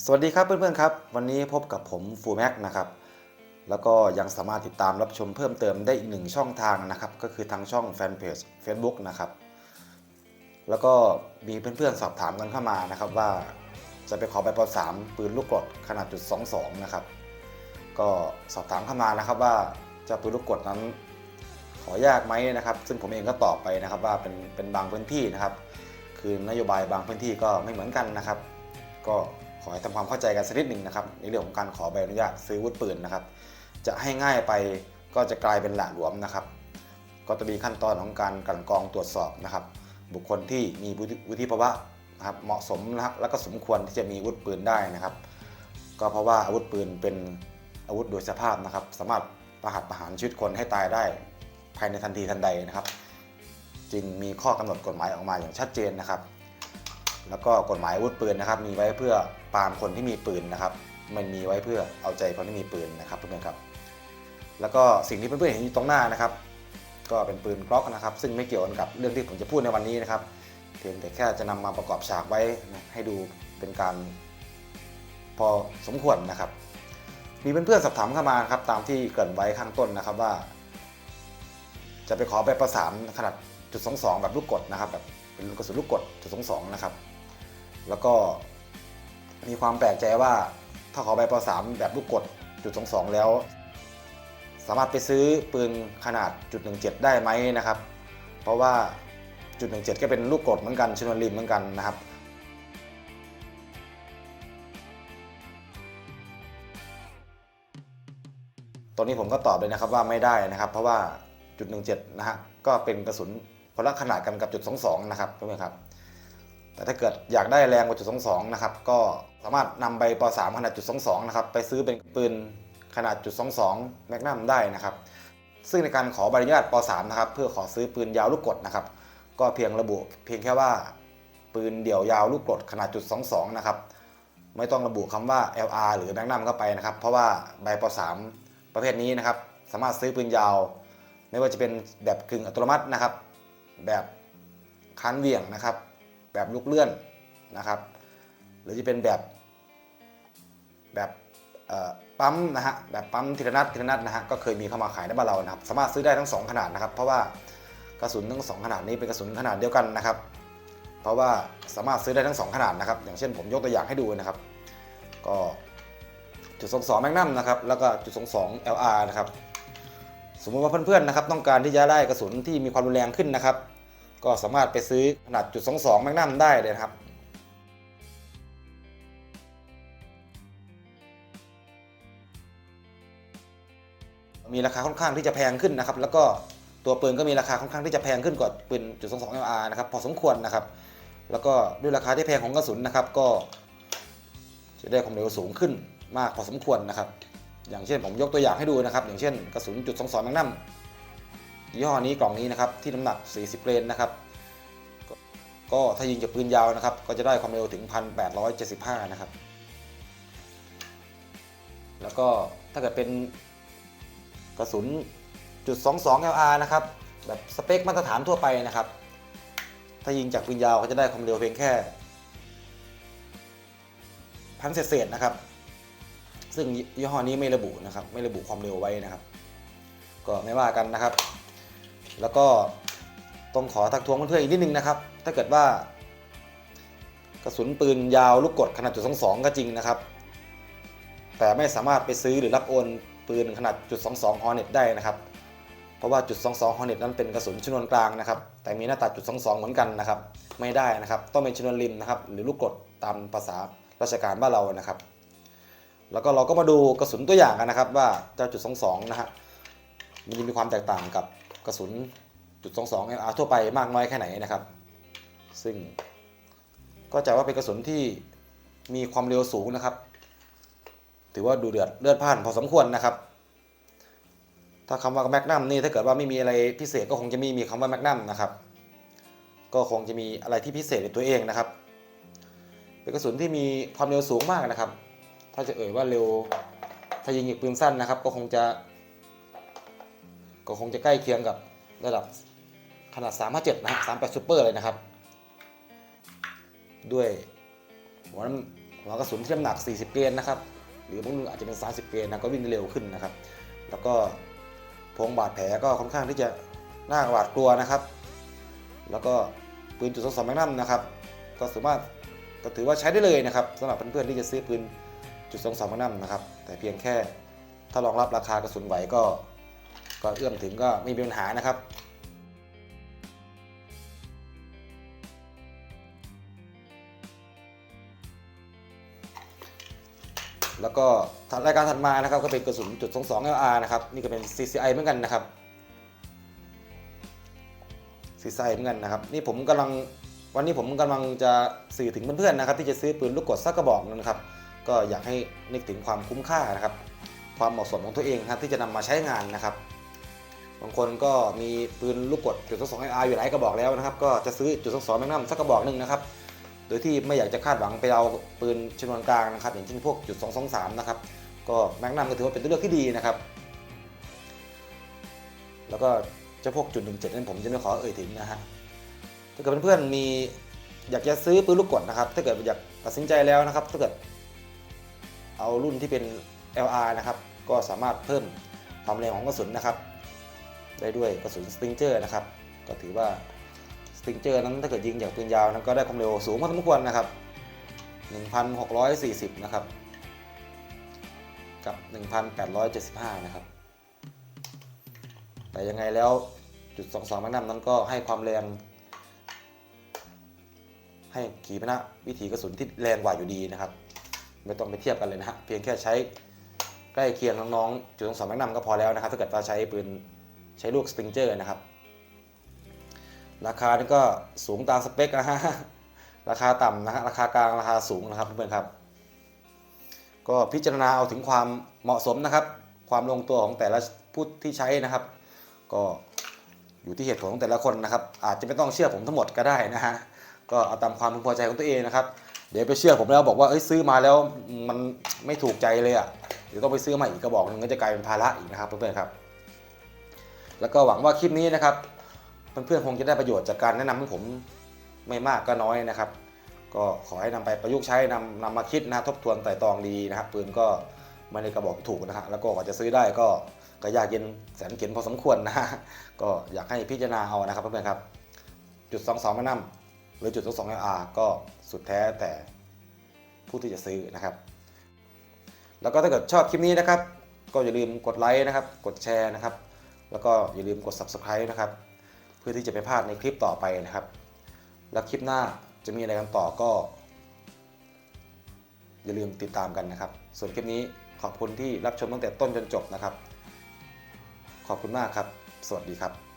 สวัสดีครับเพื่อนๆครับ วันนี้พบกับผมฟูแม็กนะครับ แล้วก็ยังสามารถติดตามรับชมเพิ่มเติมได้อีกหนึ่งช่องทางนะครับ ก็คือทางช่องแฟนเพจ Facebook นะครับ แล้วก็มีเพื่อนๆสอบถามกันเข้ามานะครับว่าจะไปขอใบปสามปืนลูกกรดขนาดจุด22นะครับ ก็สอบถามเข้ามานะครับว่าจะปืนลูกกรดนั้นขอยากไหมนะครับ ซึ่งผมเองก็ตอบไปนะครับว่าเป็นเป็นบางพื้นที่นะครับ คือนโยบายบางพื้นที่ก็ไม่เหมือนกันนะครับ ก็ ขอให้ทำความเข้าใจกันสักนิดหนึ่งนะครับในเรื่องของการขอใบอนุญาตซื้ออาวุธปืนนะครับ จะให้ง่ายไปก็จะกลายเป็นหละหลวมนะครับ ก็จะมีขั้นตอนของการกลั่นกรองตรวจสอบนะครับ บุคคลที่มีวุฒิภาวะนะครับเหมาะสมนะครับแล้วก็สมควรที่จะมีอาวุธปืนได้นะครับ ก็เพราะว่าอาวุธปืนเป็นอาวุธโดยสภาพนะครับ สามารถประหัตประหารชีวิตคนให้ตายได้ ภายในทันทีทันใดนะครับ จึงมีข้อกำหนดกฎหมายออกมาอย่างชัดเจนนะครับ แล้วก็กฎหมายอาวุธปืนนะครับ มีไว้เพื่อปรามคนที่มีปืนนะครับไม่มีไว้เพื่อเอาใจคนที่มีปืนนะครับเพื่อนๆครับ แล้วก็สิ่งที่เพื่อนๆเห็นอยู่ตรงหน้านะครับ ก็เป็นปืนกล็อกนะครับ ซึ่งไม่เกี่ยวกับเรื่องที่ผมจะพูดในวันนี้นะครับ เพียงแต่แค่จะนำมาประกอบฉากไว้ให้ดูเป็นการพอสมควรนะครับ มีเพื่อนๆสอบถามเข้ามาครับตามที่เกริ่นไว้ข้างต้นนะครับว่า จะไปขอใบประสานขนาดจุดสองสองแบบลูกกดนะครับแบบเป็นกระสุนลูกกดจุดสองสองนะครับ แล้วก็มีความแปลกใจว่าถ้าขอใบประสานแบบลูกกดจุดสองสองแล้ว สามารถไปซื้อปืนขนาดจุดหนึ่งเจ็ดได้ไหมนะครับ เพราะว่าจุดหนึ่งเจ็ดก็เป็นลูกกดเหมือนกันชนวนริมเหมือนกันนะครับตรงนี้ผมก็ตอบเลยนะครับว่าไม่ได้นะครับ เพราะว่าจุดหนึ่งเจ็ดนะฮะก็เป็นกระสุนคนละขนาดกันกับจุดสองสองนะครับเพื่อนๆครับ แต่ถ้าเกิดอยากได้แรงกว่าจุดสองสองนะครับก็สามารถนำใบปสามขนาดจุดสองสองนะครับไปซื้อเป็นปืนขนาดจุดสองสองแมกนัมได้นะครับ ซึ่งในการขอใบอนุญาตปสามนะครับเพื่อขอซื้อปืนยาวลูกกดนะครับ ก็เพียงระบุเพียงแค่ว่าปืนเดี่ยวยาวลูกกดขนาดจุด22นะครับไม่ต้องระบุคำว่า LR หรือแมกนัมเข้าไปนะครับ เพราะว่าใบป3ประเภทนี้นะครับ สามารถซื้อปืนยาว ไม่ว่าจะเป็นแบบกึ่งอัตโนมัตินะครับ แบบคันเหวี่ยงนะครับ แบบลูกเลื่อนนะครับ หรือจะเป็นแบบแบบปั๊มนะฮะแบบปั๊มทีละนัดทีละนัดนะฮะก็เคยมีเข้ามาขายในบ้านเรานะครับ สามารถซื้อได้ทั้งสองขนาดนะครับ เพราะว่ากระสุนทั้งสองขนาดนี้เป็นกระสุนขนาดเดียวกันนะครับ เพราะว่าสามารถซื้อได้ทั้งสองขนาดนะครับ อย่างเช่นผมยกตัวอย่างให้ดูนะครับ ก็จุดสองสองแมกนัมนะครับแล้วก็จุดสองสอง LR นะครับสมมติว่าเพื่อนๆนะครับต้องการที่จะได้กระสุนที่มีความรุนแรงขึ้นนะครับ ก็สามารถไปซื้อขนาดจุดสองสองแมกนัมได้เลยครับมีราคาค่อนข้างที่จะแพงขึ้นนะครับ แล้วก็ตัวปืนก็มีราคาค่อนข้างที่จะแพงขึ้นกว่าปืนจุดสองสอง LR นะครับพอสมควรนะครับ แล้วก็ด้วยราคาที่แพงของกระสุนนะครับ ก็จะได้ความเร็วสูงขึ้นมากพอสมควรนะครับ อย่างเช่นผมยกตัวอย่างให้ดูนะครับ อย่างเช่นกระสุนจุดสองสองแมกนัม ยี่ห้อนี้กล่องนี้นะครับที่น้ำหนัก 40เรนนะครับ ก็ถ้ายิงจากปืนยาวนะครับ ก็จะได้ความเร็วถึง 1,875 นะครับ แล้วก็ถ้าเกิดเป็นกระสุนจุด22 LR นะครับ แบบสเปคมาตรฐานทั่วไปนะครับ ถ้ายิงจากปืนยาวก็จะได้ความเร็วเพียงแค่พันเศษนะครับ ซึ่งยี่ห้อนี้ไม่ระบุนะครับ ไม่ระบุความเร็วไว้นะครับ ก็ไม่ว่ากันนะครับ แล้วก็ต้องขอทักท้วงเพื่อนๆอีกนิดนึงนะครับ ถ้าเกิดว่ากระสุนปืนยาวลูกกดขนาดจุด22ก็จริงนะครับ แต่ไม่สามารถไปซื้อหรือรับโอนปืนขนาดจุด22 Hornet ได้นะครับ เพราะว่าจุด22 Hornet นั้นเป็นกระสุนชนวนกลางนะครับ แต่มีหน้าตัดจุด22เหมือนกันนะครับ ไม่ได้นะครับ ต้องเป็นชนวนริมนะครับ หรือลูกกดตามภาษาราชการบ้านเรานะครับ แล้วก็เราก็มาดูกระสุนตัวอย่างกันนะครับ ว่าเจ้าจุด22นะฮะมันจะมีความแตกต่างกับ กระสุนจุด22 LR ทั่วไปมากน้อยแค่ไหนนะครับ ซึ่งก็จะว่าเป็นกระสุนที่มีความเร็วสูงนะครับ ถือว่าดูเดือดเลือดพ่านพอสมควรนะครับ ถ้าคำว่าแมกนัมนี่ถ้าเกิดว่าไม่มีอะไรพิเศษก็คงจะไม่มีคำว่าแมกนัมนะครับ ก็คงจะมีอะไรที่พิเศษในตัวเองนะครับ เป็นกระสุนที่มีความเร็วสูงมากนะครับ ถ้าจะเอ่ยว่าเร็วถ้ายิงอีกปืนสั้นนะครับ ก็คงจะ ก็คงจะใกล้เคียงกับระดับขนาด 357 นะฮะ38ซูเปอร์เลยนะครับ ด้วยหัวน้ำหัวกระสุนที่น้ำหนัก 40 เกรนนะครับ หรือบางรุ่นอาจจะเป็น 30 เกรนนะก็วิ่งเร็วขึ้นนะครับ แล้วก็พงบาดแผลก็ค่อนข้างที่จะน่าหวาดกลัวนะครับ แล้วก็ปืนจุดสองสองแมกนัมนะครับ ก็สามารถก็ถือว่าใช้ได้เลยนะครับสำหรับเพื่อนๆที่จะซื้อปืนจุดสองสองแมกนัมนะครับ แต่เพียงแค่ถ้ารองรับราคากระสุนไหวก็ ก็เอื้อมถึงก็ไม่มีปัญหานะครับแล้วก็ถัดรายการถัดมานะครับก็เป็นกระสุนจุด22 LR นะครับนี่ก็เป็น CCI เหมือนกันนะครับ CCI เหมือนกันนะครับ นี่ผมกำลังวันนี้ผมกำลังจะสื่อถึงเพื่อนๆนะครับ ที่จะซื้อปืนลูกกดสักกระบอกหนึงนะครับ ก็อยากให้นึกถึงความคุ้มค่านะครับ ความเหมาะสมของตัวเองนะครับที่จะนำมาใช้งานนะครับ บางคนก็มีปืนลูกกดจุด22 LR ออยู่หลายกระบอกแล้วนะครับ ก็จะซื้อจุด22แมกนัมสักกระบอกหนึ่งนะครับ โดยที่ไม่อยากจะคาดหวังไปเอาปืนชนวนกลางนะครับอย่างเช่นพวกจุด223นะครับ ก็แมกนัมก็ถือว่าเป็นตัวเลือกที่ดีนะครับ แล้วก็เจ้าพวกจุด17นั้นผมจะไม่ขอเอ่ยถึงนะฮะ ถ้าเกิดเพื่อนๆมีอยากจะซื้อปืนลูกกดนะครับ ถ้าเกิดอยากตัดสินใจแล้วนะครับ ถ้าเกิดเอารุ่นที่เป็น LR นะครับ ก็สามารถเพิ่มความแรงของกระสุนนะครับ ได้ด้วยกระสุนสปริงเจอร์นะครับ ก็ถือว่าสปริงเจอร์นั้นถ้าเกิดยิงอย่างปืนยาวนั้นก็ได้ความเร็วสูงพอสมควรนะครับ 1,640 นะครับ กับ 1,875 นะครับ แต่ยังไงแล้วจุด 22 แมกนัมนั้นก็ให้ความแรงให้ขีปนาวิถีกระสุนที่แรงกว่าอยู่ดีนะครับ ไม่ต้องไปเทียบกันเลยนะฮะเพียงแค่ใช้ใกล้เคียงน้องๆจุด22แมกนัมก็พอแล้วนะครับ ถ้าเกิดว่าใช้ปืน ใช้ลูกสปริงเจอร์นะครับ ราคานี่ก็สูงตามสเปคนะฮะราคาต่ำนะฮะราคากลางราคาสูงนะครับเพื่อนๆครับ ก็พิจารณาเอาถึงความเหมาะสมนะครับ ความลงตัวของแต่ละผู้ที่ใช้นะครับ ก็อยู่ที่เหตุผลของแต่ละคนนะครับ อาจจะไม่ต้องเชื่อผมทั้งหมดก็ได้นะฮะก็เอาตามความพึงพอใจของตัวเองนะครับ เดี๋ยวไปเชื่อผมแล้วบอกว่าเอ้ยซื้อมาแล้วมันไม่ถูกใจเลยอะเดี๋ยวต้องไปซื้อมาอีกกระบอกนึงก็จะกลายเป็นภาระอีกนะครับเพื่อนๆครับ แล้วก็หวังว่าคลิปนี้นะครับเพื่อนๆคงจะได้ประโยชน์จากการแนะนำของผมไม่มากก็น้อยนะครับ ก็ขอให้นำไปประยุกต์ใช้นำนำมาคิดนะทบทวนไต่ตองดีนะครับปืนก็ไม่ได้กระบอกถูกนะฮะแล้วก็กว่าจะซื้อได้ก็ก็ยากเย็นแสนเข็ญพอสมควรนะก็อยากให้พิจารณาเอานะครับเพื่อนๆครับ จุด 2 2ม่นำหรือจุด 2 2 LR ก็สุดแท้แต่ผู้ที่จะซื้อนะครับ แล้วก็ถ้าเกิดชอบคลิปนี้นะครับ ก็อย่าลืมกดไลค์นะครับ กดแชร์นะครับ แล้วก็อย่าลืมกด subscribe นะครับ เพื่อที่จะไม่พลาดในคลิปต่อไปนะครับ แล้วคลิปหน้าจะมีอะไรกันต่อก็ อย่าลืมติดตามกันนะครับ ส่วนคลิปนี้ขอบคุณที่รับชมตั้งแต่ต้นจนจบนะครับ ขอบคุณมากครับ สวัสดีครับ